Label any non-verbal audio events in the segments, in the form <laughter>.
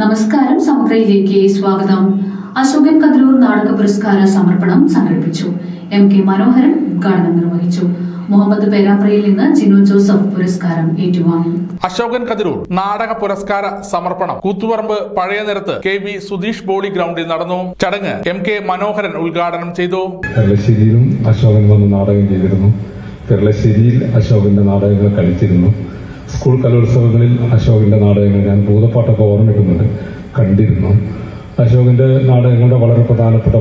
നമസ്കാരം സമഗ്രയിലേക്ക് സ്വാഗതം. അശോകൻ കതിരൂർ നാടക പുരസ്കാര സമർപ്പണം സംഘടിപ്പിച്ചു. എം കെ മനോഹരൻ ഉദ്ഘാടനം നിർവഹിച്ചു. മുഹമ്മദ് പേരാമ്പ്രയിൽ നിന്ന് ജിനു ജോസഫ് പുരസ്കാരം ഏറ്റുവാങ്ങി. അശോകൻ കതിരൂർ നാടക പുരസ്കാര സമർപ്പണം കൂത്തുപറമ്പ് പഴയ നിരത്ത് കെ വി സുധീഷ് ബോളി ഗ്രൗണ്ടിൽ നടന്നു. ചടങ്ങ് എം കെ മനോഹരൻ ഉദ്ഘാടനം ചെയ്തു. അശോകൻ വന്ന് നാടകം ചെയ്തിരുന്നു. പെരളശ്ശേരിയിൽ അശോകന്റെ നാടകങ്ങൾ കളിച്ചിരുന്നു. സ്കൂൾ കലോത്സവങ്ങളിൽ അശോകന്റെ നാടകങ്ങൾ ഞാൻ ഭൂതപ്പാട്ടൊക്കെ ഓർമ്മിക്കുന്നുണ്ട്. കണ്ടിരുന്നു. അശോകന്റെ നാടകങ്ങളുടെ വളരെ പ്രധാനപ്പെട്ട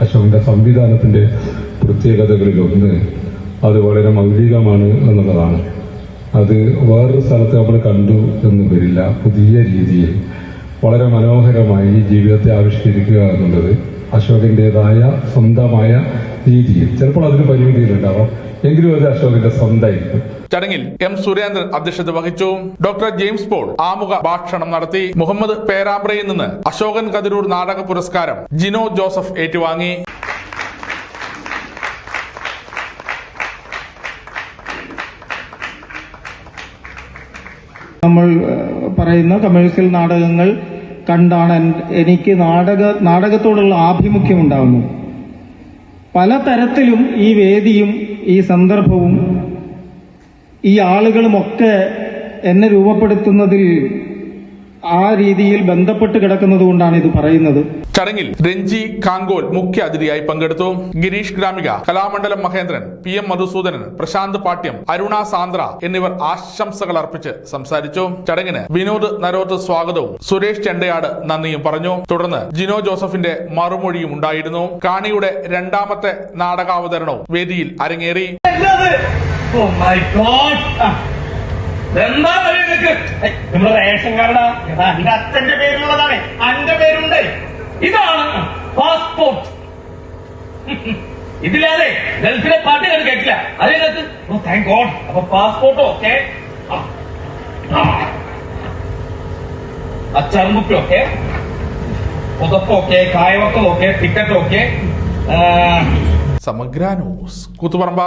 അശോകന്റെ സംവിധാനത്തിന്റെ പ്രത്യേകതകളിൽ ഒന്ന് അത് വളരെ മൗലികമാണ് എന്നുള്ളതാണ്. അത് വേറൊരു സ്ഥലത്ത് നമ്മൾ കണ്ടു എന്ന് വരില്ല. പുതിയ രീതിയിൽ വളരെ മനോഹരമായി ജീവിതത്തെ ആവിഷ്കരിക്കുക എന്നുള്ളത് അശോകന്റേതായ സ്വന്തമായ രീതിയിൽ. ചിലപ്പോൾ അതിന് പരിമിതികളുണ്ടാവാം. എങ്കിലും അത് അശോകന്റെ സ്വന്തമായിരിക്കും. ചടങ്ങിൽ എം സുരേന്ദ്രൻ അധ്യക്ഷത വഹിച്ചു. ഡോക്ടർ ജെയിംസ് പോൾ ആമുഖ ഭാഷണം നടത്തി. മുഹമ്മദ് പേരാമ്പ്രയിൽ നിന്ന് അശോകൻ കതിരൂർ നാടക പുരസ്കാരം ജിനോ ജോസഫ് ഏറ്റുവാങ്ങി. നമ്മൾ പറയുന്ന കമേഴ്സ്യൽ നാടകങ്ങൾ കണ്ടാണ് എനിക്ക് നാടക നാടകത്തോടുള്ള ആഭിമുഖ്യം ഉണ്ടാകുന്നത് പലതരത്തിലും ഈ വേദിയും ഈ സന്ദർഭവും ഈ ആളുകളുമൊക്കെ എന്നെ രൂപപ്പെടുത്തുന്നതിൽ ആ രീതിയിൽ ബന്ധപ്പെട്ട് കിടക്കുന്നത് കൊണ്ടാണ് ഇത് പറയുന്നത്. ചടങ്ങിൽ രഞ്ജി കാങ്കോൽ മുഖ്യ അതിഥിയായി പങ്കെടുത്തു. Girish Gramika Kalamandalam Mahendran P M Madhusoodanan Prashant Pattiam Aruna Sandra എന്നിവർ ആശംസകൾ അർപ്പിച്ച് സംസാരിച്ചു. ചടങ്ങിന് വിനോദ് നരോത്ത് സ്വാഗതവും സുരേഷ് ചെണ്ടയാട് നന്ദിയും പറഞ്ഞു. തുടർന്ന് ജിനോ ജോസഫിന്റെ മറുമൊഴിയും ഉണ്ടായിരുന്നു. കാണിയുടെ രണ്ടാമത്തെ നാടകാവതരണവും വേദിയിൽ അരങ്ങേറി. ഓ മൈ ഗോഡ് എന്താ നിനക്ക്? നമ്മുടെ റേഷൻ കാർഡാ. എന്റെ അച്ഛന്റെ പേരിലുള്ളതാണ്. അന്റെ പേരുണ്ട്. ഇതാണ് പാസ്പോർട്ട്. <laughs> ഇതില്ലാതെ ഗൾഫിലെ പാട്ട് ഞാൻ കേട്ടില്ല. അതിനകത്ത് താങ്ക് ഗോഡ് അപ്പൊ പാസ്പോർട്ടോ? ഓക്കെ. അച്ചാറും കുപ്പി ഓക്കെ. പുതപ്പ് okay കായവക്കം okay ticket okay. Samagra news Koothuparamba.